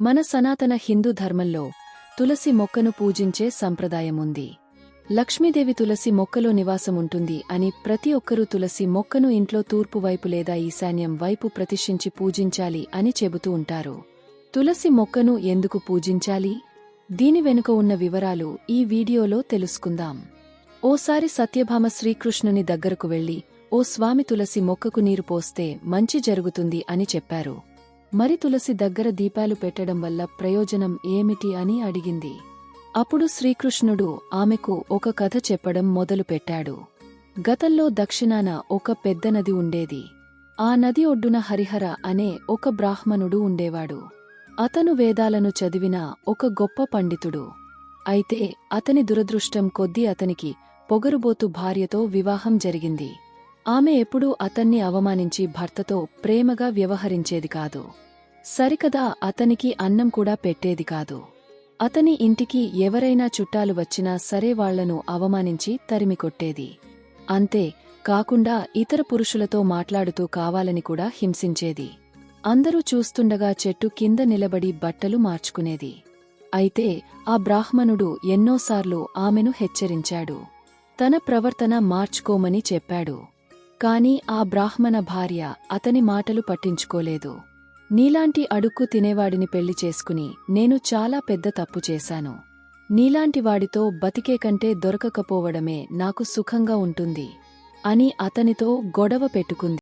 మన సనాతన హిందూ ధర్మంలో తులసి మొక్కను పూజించే సంప్రదాయముంది. లక్ష్మీదేవి తులసి మొక్కలో నివాసం ఉంటుంది అని ప్రతి ఒక్కరూ తులసి మొక్కను ఇంట్లో తూర్పు వైపు లేదా ఈశాన్యం వైపు ప్రతిష్ఠించి పూజించాలి అని చెబుతూ ఉంటారు. తులసి మొక్కను ఎందుకు పూజించాలి? దీని వెనుక ఉన్న వివరాలు ఈ వీడియోలో తెలుసుకుందాం. ఓసారి సత్యభామ శ్రీకృష్ణుని దగ్గరకు వెళ్ళి ఓ స్వామి తులసి మొక్కకు నీరు పోస్తే మంచి జరుగుతుంది అని చెప్పారు. మరి తులసి దగ్గర దీపాలు పెట్టడం వల్ల ప్రయోజనం ఏమిటి అని అడిగింది. అప్పుడు శ్రీకృష్ణుడు ఆమెకు ఒక కథ చెప్పడం మొదలుపెట్టాడు గతంలో దక్షిణాన ఒక పెద్ద నది ఉండేది. ఆ నది ఒడ్డున హరిహర అనే ఒక బ్రాహ్మణుడు ఉండేవాడు. అతను వేదాలను చదివిన ఒక గొప్ప పండితుడు. అయితే అతని దురదృష్టం కొద్దీ అతనికి పొగరుబోతు భార్యతో వివాహం జరిగింది. ఆమె ఎప్పుడూ అతన్ని అవమానించి భర్తతో ప్రేమగా వ్యవహరించేది కాదు. సరికదా అతనికి అన్నం కూడా పెట్టేది కాదు. అతని ఇంటికి ఎవరైనా చుట్టాలు వచ్చినా సరే వాళ్ళను అవమానించి తరిమికొట్టేది అంతే కాకుండా ఇతర పురుషులతో మాట్లాడుతూ కావాలని కూడా హింసించేది. అందరూ చూస్తుండగా చెట్టు కింద నిలబడి బట్టలు మార్చుకునేది. అయితే ఆ బ్రాహ్మణుడు ఎన్నోసార్లు ఆమెను హెచ్చరించాడు. తన ప్రవర్తన మార్చుకోమని చెప్పాడు. కాని ఆ బ్రాహ్మణ భార్య అతని మాటలు పట్టించుకోలేదు. నీలాంటి అడుక్కు తినేవాడిని పెళ్ళి చేసుకుని నేను చాలా పెద్ద తప్పు చేశాను. నీలాంటి వాడితో బతికే కంటే దొరకకపోవడమే నాకు సుఖంగా ఉంటుంది అని అతనితో గొడవ పెట్టుకుంది.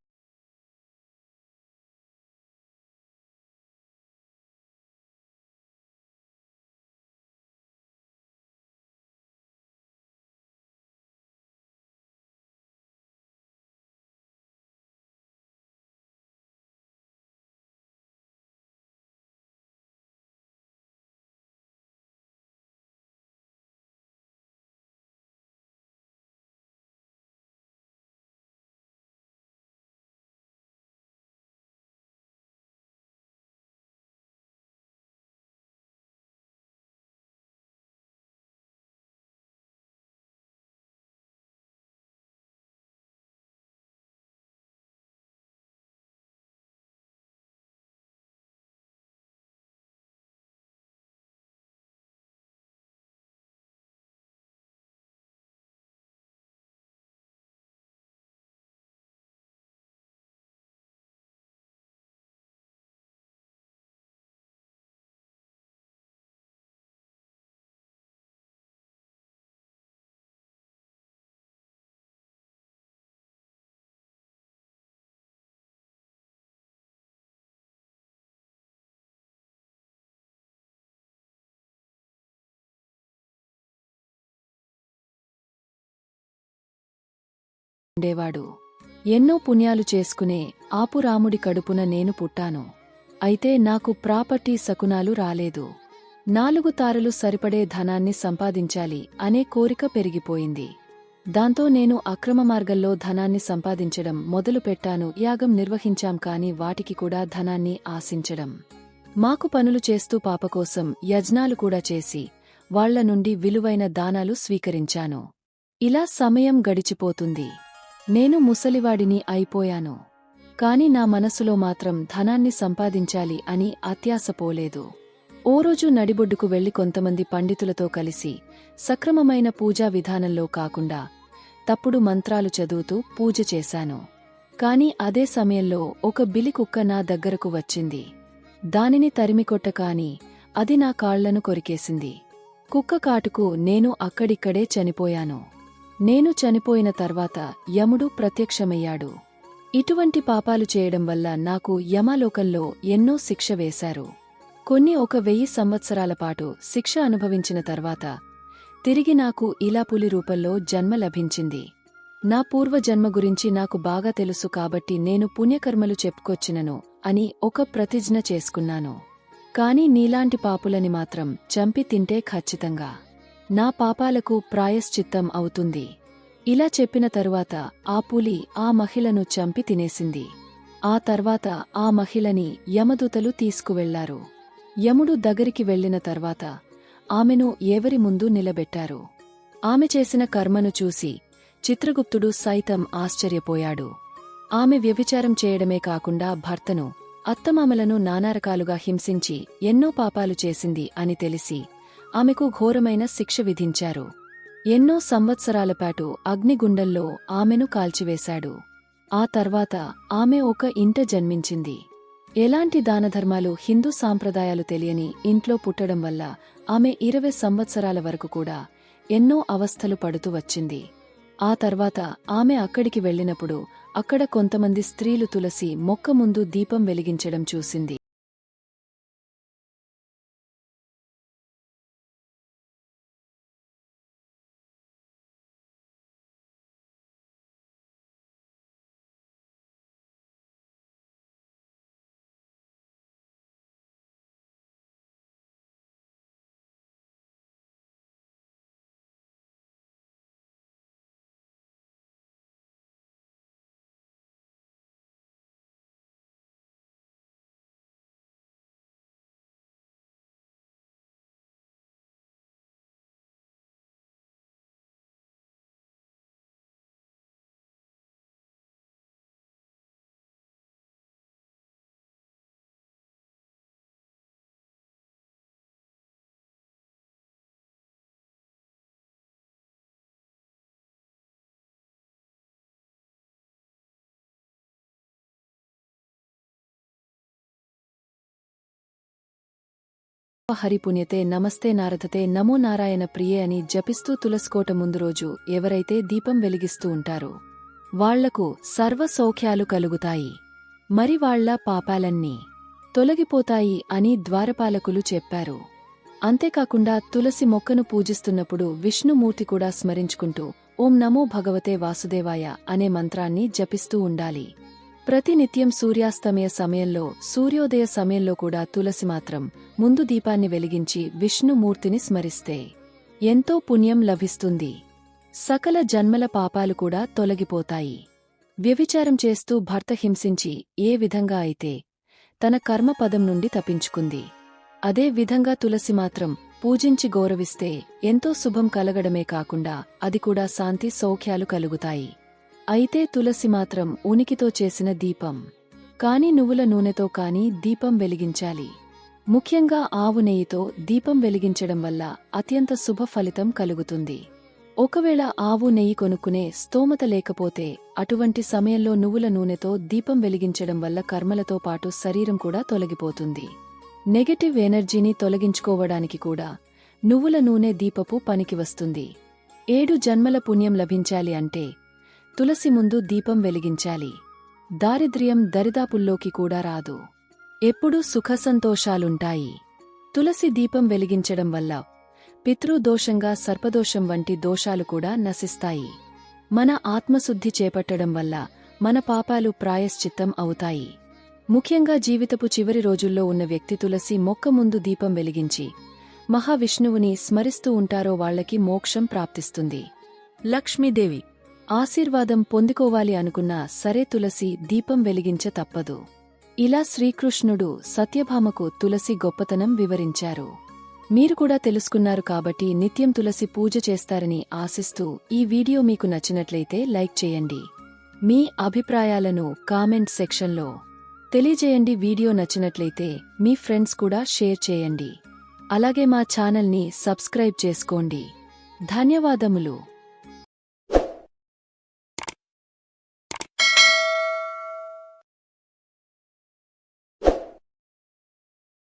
ఉండేవాడు. ఎన్నో పుణ్యాలు చేసుకునే ఆపురాముడి కడుపున నేను పుట్టాను. అయితే నాకు ప్రాపర్టీ శకునాలు రాలేదు. నాలుగు తారలు సరిపడే ధనాన్ని సంపాదించాలి అనే కోరిక పెరిగిపోయింది. దాంతో నేను అక్రమ మార్గంలో ధనాన్ని సంపాదించడం మొదలుపెట్టాను యాగం నిర్వహించాం కాని వాటికి కూడా ధనాన్ని ఆశించడం. మాకు పనులు చేస్తూ పాపకోసం యజ్ఞాలు కూడా చేసి వాళ్ళ నుండి విలువైన దానాలు స్వీకరించాను. ఇలా సమయం గడిచిపోతుంది. నేను ముసలివాడిని అయిపోయాను. కాని నా మనసులో మాత్రం ధనాన్ని సంపాదించాలి అని అత్యాసపోలేదు ఓ రోజు నడిబొడ్డుకు వెళ్ళి కొంతమంది పండితులతో కలిసి సక్రమమైన పూజా విధానంలో కాకుండా తప్పుడు మంత్రాలు చదువుతూ పూజ చేశాను. కాని అదే సమయంలో ఒక బిలి కుక్క నా దగ్గరకు వచ్చింది. దానిని తరిమికొట్టకాని అది నా కాళ్ళను కొరికేసింది. కుక్క కాటుకు నేను అక్కడిక్కడే చనిపోయాను. నేను చనిపోయిన తర్వాత యముడు ప్రత్యక్షమయ్యాడు. ఇటువంటి పాపాలు చేయడం వల్ల నాకు యమలోకంలో ఎన్నో శిక్ష వేశారు. కొన్ని ఒక వెయ్యి సంవత్సరాల పాటు శిక్ష అనుభవించిన తర్వాత తిరిగి నాకు ఇలా పులి రూపంలో జన్మ లభించింది. నా పూర్వజన్మ గురించి నాకు బాగా తెలుసు కాబట్టి నేను పుణ్యకర్మలు చెప్పుకొచ్చినను అని ఒక ప్రతిజ్ఞ చేసుకున్నాను. కాని నీలాంటి పాపులని మాత్రం చంపి తింటే ఖచ్చితంగా. నా పాపాలకు ప్రాయశ్చిత్తం అవుతుంది. ఇలా చెప్పిన తరువాత ఆ పులి ఆ మహిళను చంపి తినేసింది. ఆ తర్వాత ఆ మహిళని యమదూతలు తీసుకువెళ్ళారు. యముడు దగ్గరికి వెళ్ళిన తర్వాత ఆమెను ఎవరి ముందు నిలబెట్టారు? ఆమె చేసిన కర్మను చూసి చిత్రగుప్తుడు సైతం ఆశ్చర్యపోయాడు. ఆమె వ్యభిచారం చేయడమే కాకుండా భర్తను అత్తమామలను నానారకాలుగా హింసించి ఎన్నో పాపాలు చేసింది అని తెలిసి ఆమెకు ఘోరమైన శిక్ష విధించారు. ఎన్నో సంవత్సరాల పాటు అగ్నిగుండంలో ఆమెను కాల్చివేశాడు. ఆ తర్వాత ఆమె ఒక ఇంట జన్మించింది. ఎలాంటి దానధర్మాలు హిందూ సాంప్రదాయాలు తెలియని ఇంట్లో పుట్టడం వల్ల ఆమె ఇరవై సంవత్సరాల వరకు కూడా ఎన్నో అవస్థలు పడుతూ వచ్చింది. ఆ తర్వాత ఆమె అక్కడికి వెళ్ళినప్పుడు అక్కడ కొంతమంది స్త్రీలు తులసి మొక్క ముందు దీపం వెలిగించడం చూసింది. హరిపుణ్యతే నమస్తే నారదతే నమో నారాయణ ప్రియే అని జపిస్తూ తులసుకోట ముందు రోజు ఎవరైతే దీపం వెలిగిస్తూ ఉంటారో వాళ్ళకు సర్వ సౌఖ్యాలు కలుగుతాయి. మరి వాళ్ళ పాపాలన్నీ తొలగిపోతాయి అని ద్వారపాలకులు చెప్పారు. అంతేకాకుండా తులసి మొక్కను పూజిస్తున్నప్పుడు విష్ణుమూర్తి కూడా స్మరించుకుంటూ ఓం నమో భగవతే వాసుదేవాయ అనే మంత్రాన్ని జపిస్తూ ఉండాలి. ప్రతినిత్యం సూర్యాస్తమయ సమయంలో సూర్యోదయ సమయంలో కూడా తులసి మాత్రం ముందు దీపాన్ని వెలిగించి విష్ణుమూర్తిని స్మరిస్తే ఎంతో పుణ్యం లభిస్తుంది. సకల జన్మల పాపాలు కూడా తొలగిపోతాయి. వ్యభిచారం చేస్తూ భర్త హింసించి ఏ విధంగా అయితే తన కర్మపదం నుండి తప్పించుకుంది. అదే విధంగా తులసి మాత్రం పూజించి గౌరవిస్తే ఎంతో శుభం కలగడమే కాకుండా అది కూడా శాంతి సౌఖ్యాలు కలుగుతాయి. అయితే తులసి మాత్రం ఉనికితో చేసిన దీపం. కాని నువ్వుల నూనెతో కాని దీపం వెలిగించాలి. ముఖ్యంగా ఆవు నెయ్యితో దీపం వెలిగించడం వల్ల అత్యంత శుభ ఫలితం కలుగుతుంది. ఒకవేళ ఆవు నెయ్యి కొనుక్కునే స్తోమత లేకపోతే అటువంటి సమయంలో నువ్వుల నూనెతో దీపం వెలిగించడం వల్ల కర్మలతో పాటు శరీరం కూడా తొలగిపోతుంది. నెగటివ్ ఎనర్జీని తొలగించుకోవడానికి కూడా నువ్వుల నూనె దీపపు పనికి వస్తుంది. ఏడు జన్మల పుణ్యం లభించాలి అంటే తులసి ముందు దీపం వెలిగించాలి. దారిద్ర్యం దరిదాపుల్లోకి కూడా రాదు. ఎప్పుడూ సుఖసంతోషాలుంటాయి. తులసి దీపం వెలిగించడం వల్ల పితృదోషంగా సర్పదోషం వంటి దోషాలు కూడా నశిస్తాయి. మన ఆత్మశుద్ధి చేపట్టడం వల్ల మన పాపాలు ప్రాయశ్చిత్తం అవుతాయి. ముఖ్యంగా జీవితపు చివరి రోజుల్లో ఉన్న వ్యక్తి తులసి మొక్క ముందు దీపం వెలిగించి మహావిష్ణువుని స్మరిస్తూ ఉంటారో వాళ్ళకి మోక్షం ప్రాప్తిస్తుంది. లక్ష్మీదేవి ఆశీర్వాదం పొందుకోవాలి అనుకున్నా సరే తులసి దీపం వెలిగించ తప్పదు. ఇలా శ్రీకృష్ణుడు సత్యభామకు తులసి గొప్పతనం వివరించారు. మీరు కూడా తెలుసుకున్నారు కాబట్టి నిత్యం తులసి పూజ చేస్తారని ఆశిస్తూ ఈ వీడియో మీకు నచ్చినట్లయితే లైక్ చేయండి. మీ అభిప్రాయాలను కామెంట్ సెక్షన్లో తెలియజేయండి. వీడియో నచ్చినట్లయితే మీ ఫ్రెండ్స్ కూడా షేర్ చేయండి. అలాగే మా ఛానల్ని సబ్స్క్రైబ్ చేసుకోండి. ధన్యవాదములు.